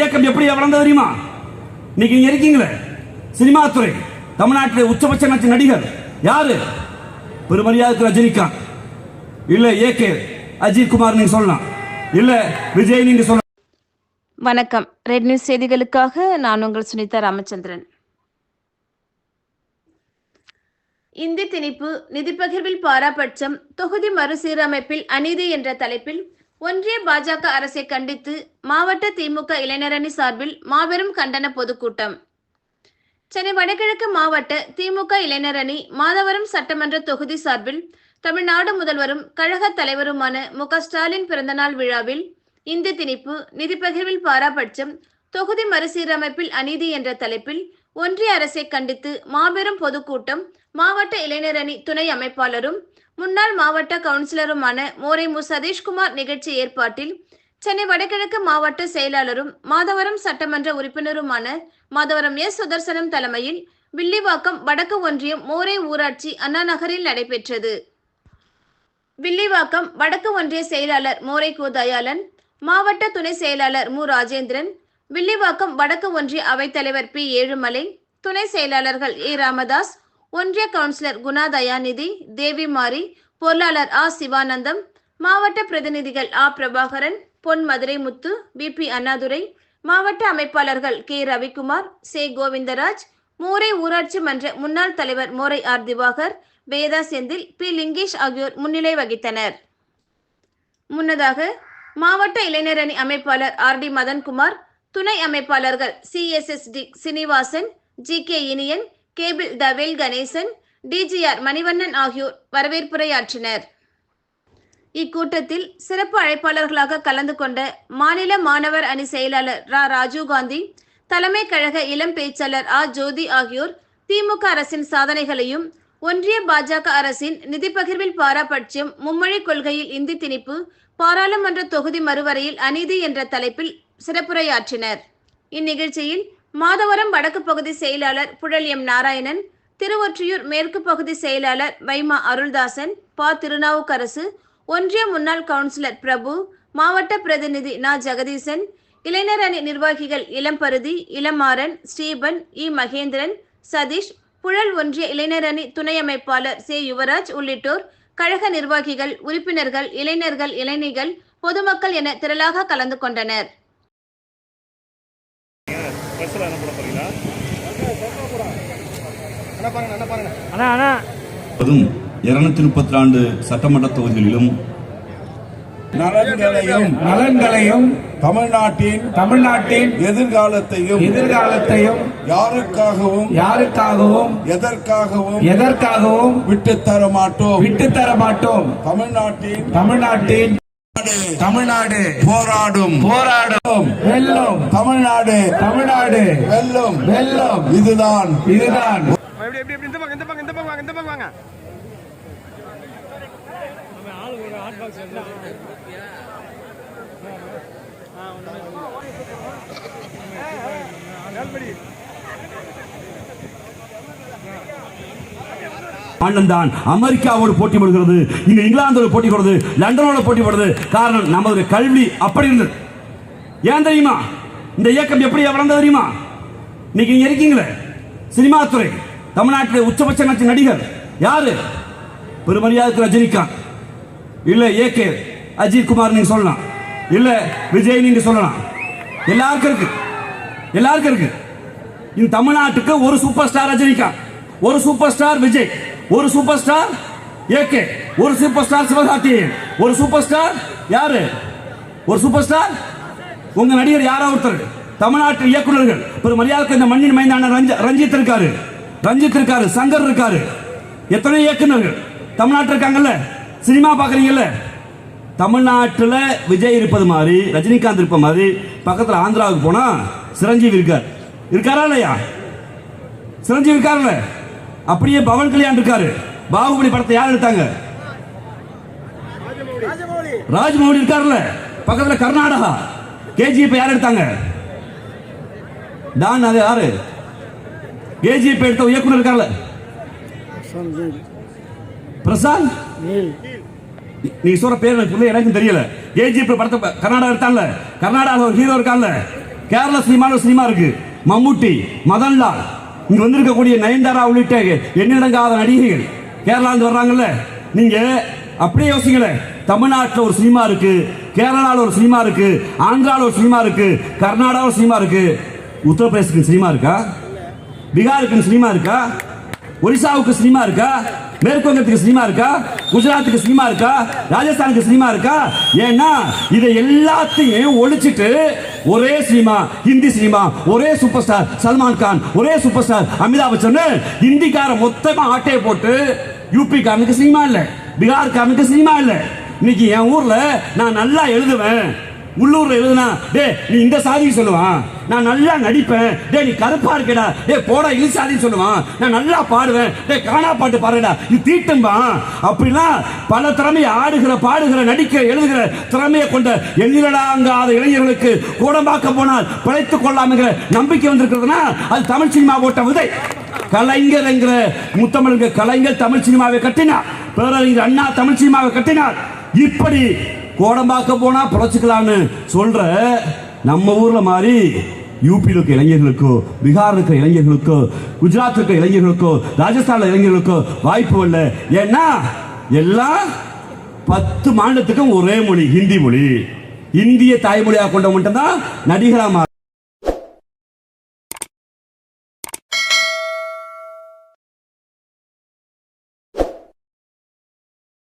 இயக்கம் எப்படி வளர்ந்தது தெரியுமா? இன்னைக்கு நீங்க இருக்கீங்களே? சினிமா துறை தமிழ்நாட்டில் உச்சபட்ச நடிகர் யாரு? பெருமரியாதைக்கு ரஜினிகாந்த். இல்ல ஏகே அஜித் குமார் நீங்க சொல்லலாம். இல்ல விஜய் நீங்க சொல்லலாம். வணக்கம். ரெட் நியூஸ் செய்திகளுக்காக நான் உங்கள் சுனிதா ராமச்சந்திரன். இந்தி திணிப்பு நிதி பகிர்வில் பாராபட்சம் தொகுதி மறுசீரமைப்பில் அநீதி என்ற தலைப்பில் ஒன்றிய பாஜக அரசை கண்டித்து மாவட்ட திமுக இளைஞரணி சார்பில் மாபெரும் கண்டன பொதுக்கூட்டம். சென்னை வடகிழக்கு மாவட்ட திமுக இளைஞரணி மாதவரம் சட்டமன்ற தொகுதி சார்பில் தமிழ்நாடு முதல்வரும் கழக தலைவருமான மு க ஸ்டாலின் பிறந்தநாள் விழாவில் இந்தி திணிப்பு நிதி பகிர்வில் பாராபட்சம் தொகுதி மறுசீரமைப்பில் அநீதி என்ற தலைப்பில் ஒன்றிய அரசை கண்டித்து மாபெரும் பொதுக்கூட்டம் மாவட்ட இளைஞரணி துணை அமைப்பாளரும் முன்னாள் மாவட்ட கவுன்சிலருமான மோரை மு. சதீஷ்குமார் நிகழ்ச்சி ஏற்பாட்டில் சென்னை வடகிழக்கு மாவட்ட செயலாளரும் மாதவரம் சட்டமன்ற உறுப்பினருமான மாதவரம் எஸ். சுதர்சனம் தலைமையில் வில்லிவாக்கம் வடக்கு ஒன்றியம் மோரே ஊராட்சி அண்ணா நகரில் நடைபெற்றது. வில்லிவாக்கம் வடக்கு ஒன்றிய செயலாளர் மோரை கு தயாளன் மாவட்ட துணை செயலாளர் மு. ராஜேந்திரன் வில்லிவாக்கம் வடக்கு ஒன்றிய அவைத்தலைவர் பி. ஏழுமலை துணை செயலாளர்கள் ஏ. ராமதாஸ் ஒன்றிய கவுன்சிலர் குணா தயாநிதி தேவி மாரி பொருளாளர் ஆ சிவானந்தம் மாவட்ட பிரதிநிதிகள் ஆ பிரபாகரன் பொன் மதுரை முத்து பி பி அண்ணாதுரை மாவட்ட அமைப்பாளர்கள் கே ரவிக்குமார் சே கோவிந்தராஜ் மூரை ஊராட்சி மன்ற முன்னாள் தலைவர் மோரை ஆர் திவாகர் வேதா செந்தில் பி லிங்கேஷ் ஆகியோர் முன்னிலை வகித்தனர். முன்னதாக மாவட்ட இளைஞரணி அமைப்பாளர் ஆர் டி மதன்குமார் துணை அமைப்பாளர்கள் C S S D Srinivasan G K Iniyan cable தவேல் Ganesan TGR Manivannan ஆகியோர் வரவேற்புரையாற்றினர். இக்கூட்டத்தில் சிறப்பு அழைப்பாளர்களாக கலந்து கொண்ட மாநில மாணவர் அணி செயலாளர் ரா. ராஜீவ்காந்தி தலைமை கழக இளம் பேச்சாளர் ஆ. ஜோதி ஆகியோர் திமுக அரசின் சாதனைகளையும் ஒன்றிய பாஜக அரசின் நிதி பகிர்வில் பாராபட்சம் மும்மொழி கொள்கையில் இந்தி திணிப்பு பாராளுமன்ற தொகுதி மறுவரையில் அநீதி என்ற தலைப்பில் சிறப்புரையாற்றினர். இந்நிகழ்ச்சியில் மாதவரம் வடக்கு பகுதி செயலாளர் புழல் எம் நாராயணன் திருவொற்றியூர் மேற்கு பகுதி செயலாளர் வைமா அருள்தாசன் பா திருநாவுக்கரசு ஒன்றிய முன்னாள் கவுன்சிலர் பிரபு மாவட்ட பிரதிநிதி நா ஜெகதீசன் இளைஞர் அணி நிர்வாகிகள் இளம்பருதி இளமாறன் ஸ்ரீபன் இ மகேந்திரன் சதீஷ் புழல் ஒன்றிய இளைஞர் அணி துணை அமைப்பாளர் சே யுவராஜ் உள்ளிட்டோர் கழக நிர்வாகிகள் உறுப்பினர்கள் இளைஞர்கள் இளைஞர்கள் பொதுமக்கள் என திரளாக கலந்து கொண்டனர். பஸ்ஸில் அண்ணா அண்ணா அதுவும் இருநூத்தி முப்பத்தி ரெண்டு சட்டமன்ற தொகுதிகளிலும் நலன்களையும் நலன்களையும் தமிழ்நாட்டின் தமிழ்நாட்டின் எதிர்காலத்தையும் எதிர்காலத்தையும் யாருக்காகவும் யாருக்காகவும் எதற்காகவும் எதற்காகவும் விட்டுத்தர மாட்டோம் விட்டுத்தர மாட்டோம் தமிழ்நாட்டின் தமிழ்நாட்டின் தமிழ்நாடு போராடும் போராடும் வெல்லும் தமிழ்நாடு தமிழ்நாடு வெல்லும் வெல்லும் இதுதான் இதுதான் எப்படி எப்படி எப்படி இந்த பக்கம் இந்த பக்கம் இந்த பக்கம் வாங்க இந்த பக்கம் வாங்க மாநிலம் தான் அமெரிக்காவோடு போட்டி போடுகிறது. இங்க இங்கிலாந்தோடு போட்டி போடுறது லண்டனோட போட்டி போடுறது காரணம் நமது கல்வி அப்படி இருந்தது. ஏன் தெரியுமா? இந்த இயக்கம் எப்படி வளர்ந்தது தெரியுமா? இன்னைக்கு இங்க இருக்கீங்களே? சினிமா துறை. தமிழ்நாட்டில் உச்சபட்ச நட்ச நடிகர். யாரு? பெருமரியாதைக்கு ரஜினிகாந்த். இல்ல ஏகே அஜித் குமார் நீங்க சொல்லலாம். இல்ல விஜய் நீங்க சொல்லலாம். எல்லாருக்கும் இருக்கு. எல்லாருக்கும் இருக்கு. இந்த தமிழ்நாட்டுக்கு ஒரு சூப்பர் ஸ்டார் ரஜினிகாந்த். ஒரு சூப்பர் ஸ்டார் விஜய். ஒரு சூப்பர் ஸ்டார் ஏகே ஒரு சூப்பர் ஸ்டார் சிவகார்த்தி. ஒரு சூப்பர் ஸ்டார் யாரு? ஒரு சூப்பர் ஸ்டார் உங்க நடிகர் யாரோ ஒருத்தர். தமிழ்நாட்டு இயக்குனர்கள் ஒரு மரியாதைக்கு இந்த மண்ணின் மைந்தான ரஞ்சித் இருக்காரு. ரஞ்சித் இருக்காரு சங்கர் இருக்காரு. எத்தனை இயக்குநர்கள்? தமிழ்நாட்டில் இருக்காங்கல்ல? சினிமா பாக்குறீங்கல்ல தமிழ்நாட்டில் விஜய் இருப்பது மாதிரி ரஜினிகாந்த் இருப்ப மாதிரி பக்கத்தில் ஆந்திராவுக்கு போனா சிரஞ்சீவி இருக்கார். இருக்காரா இல்லையா? சிரஞ்சீவி இருக்காருல்ல? அப்படியே பவன் கல்யாண் இருக்காரு. பாகுபலி படத்தை யார் எடுத்தாங்க? ராஜமௌலி இருக்காருல்ல. பக்கத்துல கர்நாடகா. கேஜிஎஃப் யார் எடுத்தாங்க? டான் அது யாரு? கேஜிஎஃப் எடுத்த இயக்குனர் இருக்கார்ல. பிரசாந்த்? நீ- சொல்ற பேர் எனக்கு எனக்கும் தெரியல. கேஜிஎஃப் படத்தை கர்நாடகா எடுத்தான்ல. கர்நாடகாவில் ஒரு ஹீரோ இருக்கான்ல. கேரள சினிமாவில் சினிமா இருக்கு. மம்முட்டி மதன்லால். இங்க வந்திருக்கக்கூடிய நயன்தாரா உள்ளிட்ட எண்ணிடங்காத நடிகைகள். கேரளாந்து வர்றாங்கல்ல? நீங்க அப்படியே யோசிங்களேன். தமிழ்நாட்டில் ஒரு சினிமா இருக்கு கேரளாவில் ஒரு சினிமா இருக்கு ஆந்திராவில் ஒரு சினிமா இருக்கு கர்நாடகாவில் சினிமா இருக்கு. உத்தரப்பிரதேசத்துக்கு சினிமா இருக்கா? பீகாருக்கு சினிமா இருக்கா? ஒரிசாவுக்கு சினிமா இருக்கா? மேற்கு வங்கத்துக்கு சினிமா இருக்கா? குஜராத்துக்கு சினிமா இருக்கா? ராஜஸ்தானுக்கு சினிமா இருக்கா? ஏன்னா இதை எல்லாத்தையும் ஒழிச்சிட்டு ஒரே சினிமா ஹிந்தி சினிமா ஒரே சூப்பர் ஸ்டார் சல்மான் கான் ஒரே சூப்பர் ஸ்டார் அமிதாப் பச்சன். ஹிந்திக்கார மொத்தமா ஆட்டையை போட்டு யூபி காரனுக்கு சினிமா இல்ல பீகார் காரனுக்கு சினிமா இல்ல. இன்னைக்கு என் ஊர்ல நான் நல்லா எழுதுவேன். உள்ளூர்ல எழுதுனா டே நீ இந்த சாதிக்கு சொல்லுவான். நான் நல்லா நடிப்பேன். டே நீ கருப்பா இருக்கடா. டே போடா இது சாதி சொல்லுவான். நான் நல்லா பாடுவேன். டே காணா பாட்டு பாருடா இது தீட்டும்பா. அப்படிலாம் பல திறமை ஆடுகிற பாடுகிற நடிக்கிற எழுதுகிற திறமையை கொண்ட எண்ணிலடாங்காத இளைஞர்களுக்கு கூடம்பாக்க போனால் பிழைத்து கொள்ளாமங்கிற நம்பிக்கை வந்திருக்கிறதுனா அது தமிழ் சினிமா ஓட்ட விதை. கலைஞர் என்கிற முத்தமிழ் கலைஞர் தமிழ் சினிமாவை கட்டினார். பேரறிஞர் அண்ணா தமிழ் சினிமாவை கட்டினார். இப்படி கோடம்பாக்க போனா பிழைச்சிக்கலான்னு சொல்ற நம்ம ஊர்ல மாதிரி யூபியில் இருக்க இளைஞர்களுக்கோ பீகார் இருக்கிற இளைஞர்களுக்கோ குஜராத் இருக்கிற இளைஞர்களுக்கோ ராஜஸ்தான்ல இளைஞர்களுக்கோ வாய்ப்பு இல்லை. ஏன்னா எல்லாம் பத்து மாநிலத்துக்கும் ஒரே மொழி ஹிந்தி மொழி. இந்திய தாய்மொழியாக கொண்ட மட்டும்தான் நடிகரா